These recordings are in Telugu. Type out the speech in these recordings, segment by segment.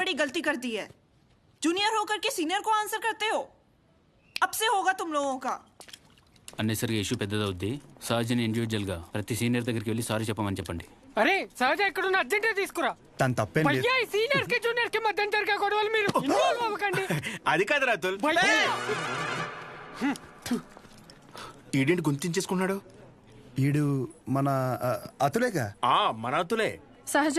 बड़ी गलती कर दी है जूनियर होकर के सीनियर को आंसर करते हो अब से होगा तुम लोगों का అన్నెసరిగా ఇష్యూ పెద్దదవుద్ది సహజని ఇండివిజువల్గా ప్రతి సీనియర్ దగ్గరికి వెళ్ళి సారీ చెప్పమని చెప్పండి అరే సహజ ఎక్కడున్న అర్జెంట్ తీసుకురా తను తప్పేం లేదు భయ్యా ఈ సీనియర్ కి జూనియర్ కి మధ్య జరిగే గొడవలు మీరు ఇన్వాల్వ్ అవ్వకండి అది కాదు రాతుల్ భయ్యా ఈడేంటి గుంతించేసుకున్నాడు ఈడు మన ఆ, అతులేగా ఆ మన అతులే సహజ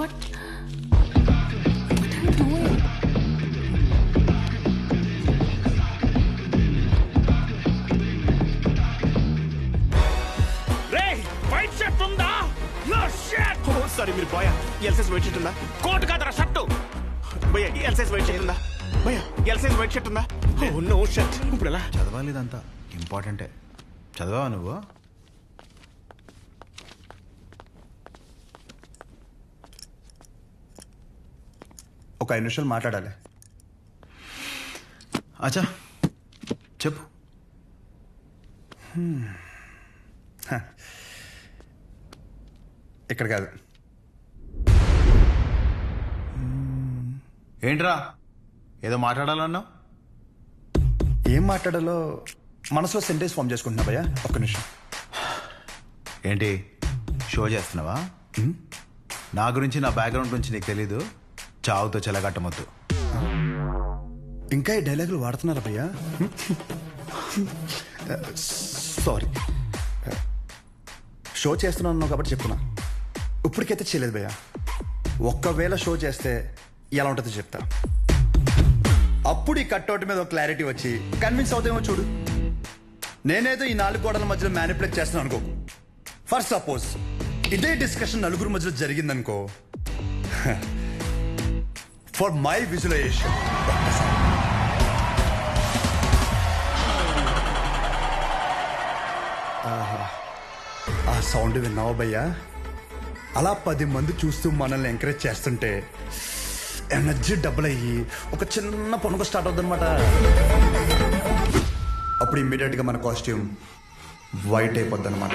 వాట్ వాట్ ఆర్ డూయింగ్ రే వైట్ షర్ట్ ఉందా? No shirt! ఓ సారీ మీరు బాయ్ ఎల్సెస్ వైట్ షర్ట్ ఉందా? కోట్ కాదరా షర్ట్. భయ్య ఎల్సెస్ వైట్ షర్ట్ ఉందా? భయ్య ఎల్సెస్ వైట్ షర్ట్ ఉందా? Oh no shirt. ఇప్పుడు ఎలా? చదవాలి ఇదంతా ఇంపార్టెంటే. చదవా నువ్వు? ఒక ఐదు నిమిషాలు మాట్లాడాలి. అచ్చా చెప్పు. ఇక్కడ కాదు. ఏంట్రా? ఏదో మాట్లాడాలన్నావు? ఏం మాట్లాడాలో మనసులో సెంటెన్స్ ఫామ్ చేసుకుంటున్నా భయ్యా. ఒక్క నిమిషం. ఏంటి? షో చేస్తున్నావా? నా గురించి నా బ్యాక్గ్రౌండ్ గురించి నీకు తెలీదు? చావుతో చెలగట్టమొద్దు ఇంకా ఈ డైలాగులు వాడుతున్నారా భయ్యా? సారీ. షో చేస్తున్నాను కాబట్టి చెప్తున్నా. ఇప్పటికైతే చేయలేదు భయ్యా. ఒక్కవేళ షో చేస్తే ఎలా ఉంటుందో చెప్తా. అప్పుడు ఈ కట్అవుట్ మీద ఒక క్లారిటీ వచ్చి కన్విన్స్ అవుతామో చూడు. నేనేదో ఈ నాలుగు గోడల మధ్యలో మ్యానిపులేట్ చేస్తున్నాను అనుకో. ఫర్ సపోజ్ ఇదే డిస్కషన్ నలుగురు మధ్యలో జరిగిందనుకో ఫర్ మై విజులైజేషన్ ఆ సౌండ్ విన్నావా భయ్యా? అలా పది మంది చూస్తూ మనల్ని ఎంకరేజ్ చేస్తుంటే ఎనర్జీ డబుల్ అయ్యి ఒక చిన్న పనుక స్టార్ట్ అవుతుందన్నమాట. అప్పుడు ఇమ్మీడియట్గా మన కాస్ట్యూమ్ వైట్ అయిపోద్ది అనమాట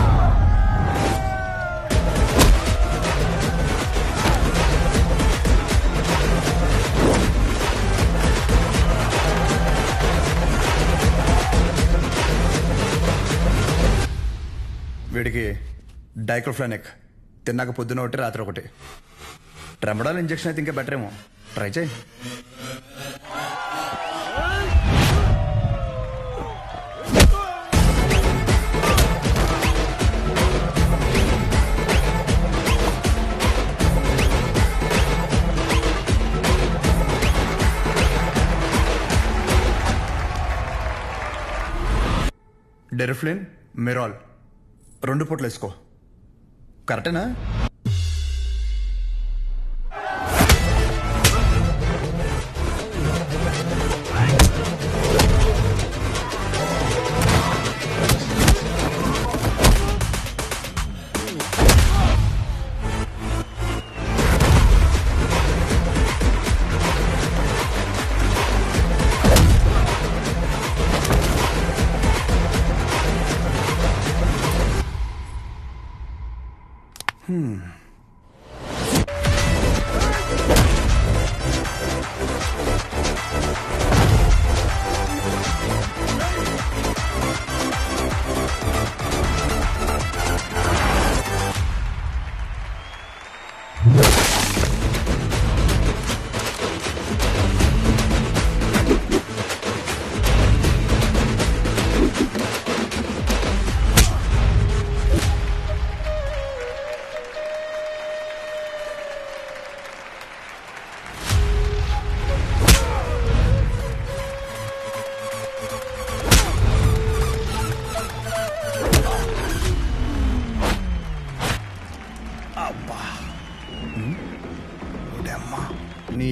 వీడికి డైక్లోఫ్లానిక్ తిన్నాక పొద్దున ఒకటి రాత్రి ఒకటి. ట్రెమడాల్ ఇంజెక్షన్ అయితే ఇంకా బెటర్ ఏమో ట్రై చేయి. డెరిఫ్లిన్ మిరాల్. రెండు పూట్లు వేసుకో. కరెక్టేనా?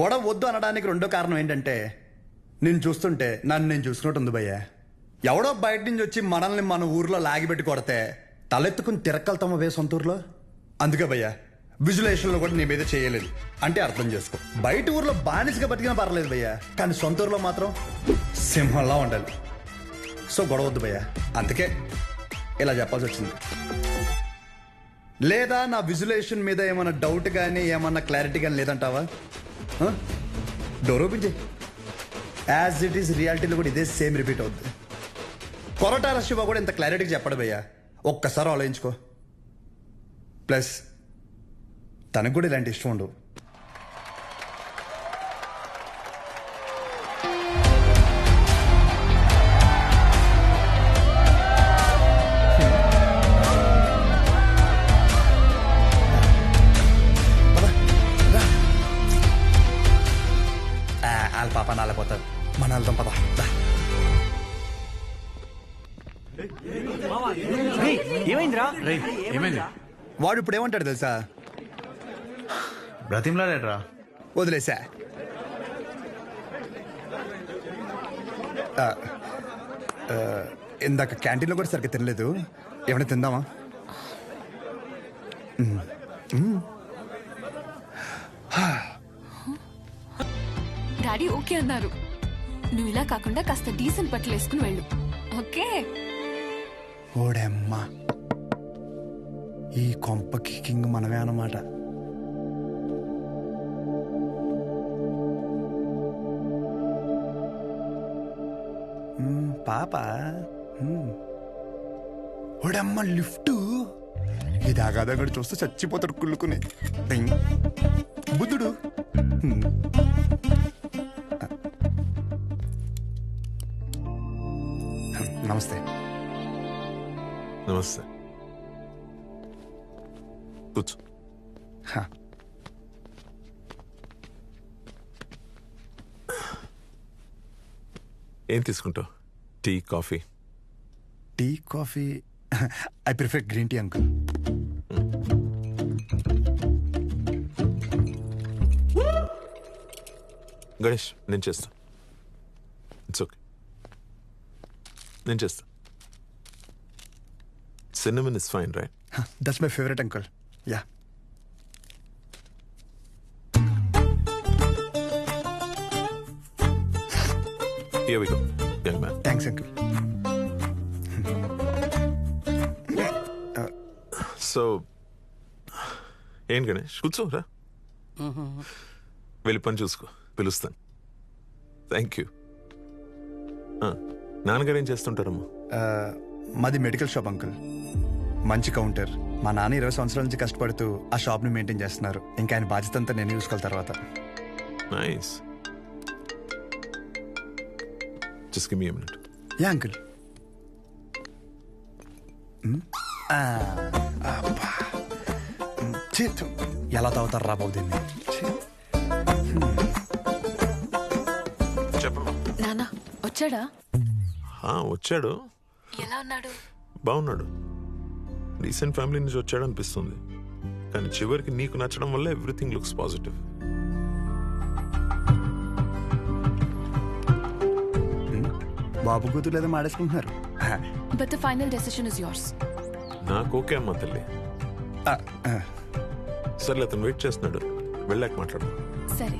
గొడవ వద్దు అనడానికి రెండో కారణం ఏంటంటే నేను చూస్తుంటే నన్ను నేను చూసుకున్నట్టు ఉంది భయ్య. ఎవడో బయట నుంచి వచ్చి మనల్ని మన ఊర్లో లాగిపెట్టి కొడితే తలెత్తుకుని తిరక్కలతమ్మ వే సొంత ఊర్లో అందుకే భయ్య విజులేషన్లో కూడా నీ మీద చేయలేదు. అంటే అర్థం చేసుకో. బయట ఊర్లో బానిసగా బతికినా పర్లేదు భయ్య కానీ సొంత ఊర్లో మాత్రం సింహంలా ఉండాలి. సో గొడవద్దు భయ్యా భయ్య. అందుకే ఇలా చెప్పాల్సి వచ్చింది. లేదా నా విజులేషన్ మీద ఏమైనా డౌట్ కానీ ఏమన్నా క్లారిటీ కానీ లేదంటావా? డోర్ ఓపెన్ చేయి. యాజ్ ఇట్ ఈస్ రియాలిటీలో కూడా ఇదే సేమ్ రిపీట్ అవుద్ది. కొరటాల శివ కూడా ఇంత క్లారిటీగా చెప్పడు భయ్యా. ఒక్కసారి ఆలోచించుకో. ప్లస్ తనకు కూడా ఇలాంటి ఇష్టం ఉండవు. ఏమైంది? వాడు ఇప్పుడు ఏమంటాడు తెలుసా? బ్రతిమలాడేట్రా. వదిలేసా. ఆ, ఆ, ఇందాక క్యాంటీన్లో కూడా సరిగ్గా తినలేదు. ఏమైనా తిందామా? డాడీ ఓకే అన్నారు. నువ్వు ఇలా కాకుండా కాస్త డీసెంట్ బట్టలు వేసుకుని వెళ్ళు. ఓకే? ఓడమ్మా. ఈ కొంపకి కింగ్ మనమే అన్నమాట. పాప ఓడమ్మ లిఫ్ట్. ఇది ఆగాదగడు చూస్తే చచ్చిపోతాడు కుళ్ళుకుని. బుద్ధుడు. నమస్తే. నమస్తే. కూర్చో హా. ఏం తీసుకుంటావు tea coffee tea coffee I prefer green tea uncle Ganesh నేను చేస్తా. ఇట్స్ ఓకే నేను చేస్తా. Cinnamon is fine right that's my favourite uncle yeah here we go young man thanks uncle so ఏం గణేష్ కూర్చోరా వెళ్ళి పని చూసుకో పిలుస్తాను థ్యాంక్ యూ నాన్నగారు ఏం చేస్తుంటారమ్మా మాది మెడికల్ షాప్ అంకుల్ మంచి కౌంటర్. మా నాన్న ఇరవై సంవత్సరాల నుంచి కష్టపడుతూ ఆ షాప్ని మెయింటైన్ చేస్తున్నారు. ఇంకా ఆయన బాధ్యత అంతా నేను చూసుకోవాలి తర్వాత. Nice just give me a minute yeah uncle. చేతు ఎలా తాగుతారు రా బాబు దీన్ని? ఛీ. చెప్పమ్మా నానా వచ్చాడా? వచ్చాడు. ఎలా ఉన్నాడు? బాగున్నాడు. రీసెంట్ ఫ్యామిలీ నుంచి వచ్చాడు అనిపిస్తుంది. కానీ చివరికి నీకు నచ్చడం వల్ల ఎవ్రీథింగ్ లుక్స్ పాజిటివ్ బాబు కూతురు లేదా మాడేసుకుంటున్నారు. But the final decision is yours నాకు ఓకే అమ్మా తల్లి. సర్లే అతను వెయిట్ చేస్తున్నాడు. వెళ్ళాక మాట్లాడు సరే.